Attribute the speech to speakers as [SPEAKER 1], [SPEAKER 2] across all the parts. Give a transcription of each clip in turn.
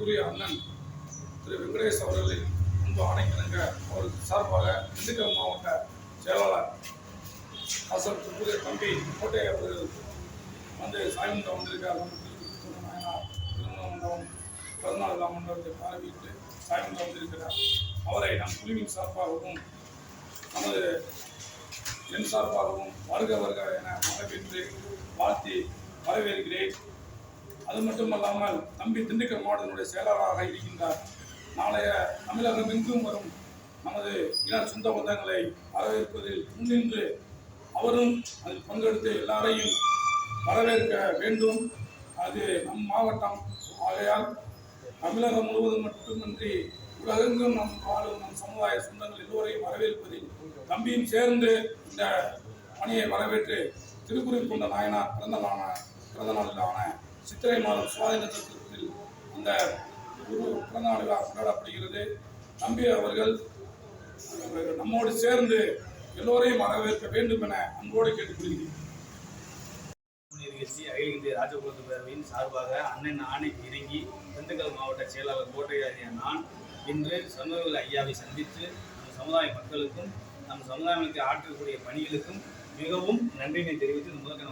[SPEAKER 1] மதிப்புக்குரிய அண்ணன் திரு வெங்கடேஷ் அவர்களின் அன்பு ஆணைக்கிணங்க. அவருக்கு சார்பாக திண்டுக்கல் மாவட்ட செயலாளர் அசல் திருப்புரிய தம்பி கோட்டை அவர்கள் வந்து சாய்மந்தம் வந்திருக்கார் நம்ம திருப்பதி நாயனார் திருமணமண்டபம் பதினாலு விழா மண்டபத்தை பார்வையிட்டு சாய்மந்தம் வந்திருக்கிறார் அவரை நம் குழுவின் சார்பாகவும் நமது என் சார்பாகவும் வருக வருக என வரவேற்று வாழ்த்தி வரவேற்கிறேன். அது மட்டுமல்லாமல் தம்பி திண்டுக்கல் மாவட்டத்தினுடைய செயலாளராக இருக்கின்றார். நாளைய தமிழகம் எங்கும் வரும் நமது இன சொந்த பந்தங்களை வரவேற்பதில் முன்னின்று அவரும் அதில் பங்கெடுத்து எல்லாரையும் வரவேற்க வேண்டும். அது நம் மாவட்டம். ஆகையால் தமிழகம் முழுவதும் மட்டுமின்றி உலகெங்கும் நம் வாழும் நம் சமுதாய சொந்தங்கள் எல்லோரையும் வரவேற்பதில் தம்பியும் சேர்ந்து இந்த பணியை வரவேற்று திருக்குறள் கொண்ட நாயனார் பிறந்த நாளான பிறந்த நாளிலான சித்திரை மாதம் சுவாதீன நட்சத்திரத்தில் அந்த குரு பிறந்தநாள் விழா கொண்டாடப்படுகிறது. நம்பி அவர்கள் நம்மோடு சேர்ந்து எல்லோரையும் வரவேற்க வேண்டும் என அன்போடு கேட்டுக்கொள்கிறேன்.
[SPEAKER 2] நிகழ்ச்சி அகில இந்திய ராஜகுலத்து பேரவையின் சார்பாக அண்ணன் ஆணைக்கு இணங்கி திண்டுக்கல் மாவட்ட செயலாளர் கோட்டையாரிய நான் இன்று சமூக ஐயாவை சந்தித்து நம் சமுதாய மக்களுக்கும் நம் சமுதாயத்தை ஆற்றக்கூடிய பணிகளுக்கும் மிகவும் நன்றினை தெரிவித்து இந்த முதல்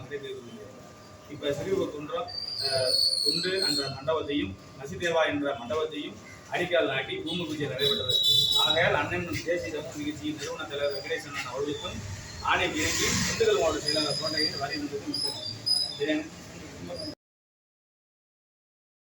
[SPEAKER 2] இப்போ சிறுவ குன்றம் அஹ், குன்று என்ற மண்டபத்தையும் மசிதேவா என்ற மண்டபத்தையும் அடிக்கால் நாட்டி பூமி பூஜை நடைபெற்றது. ஆகையால் அண்ணன் தேசிய தமிழ் நிகழ்ச்சியின் நிறுவன தலைவர் வெங்கடேசன் அவர்களுக்கும் ஆணை இணங்கி திண்டுக்கல் மாவட்ட செயலாளர் கோட்டையில் வரை இதன்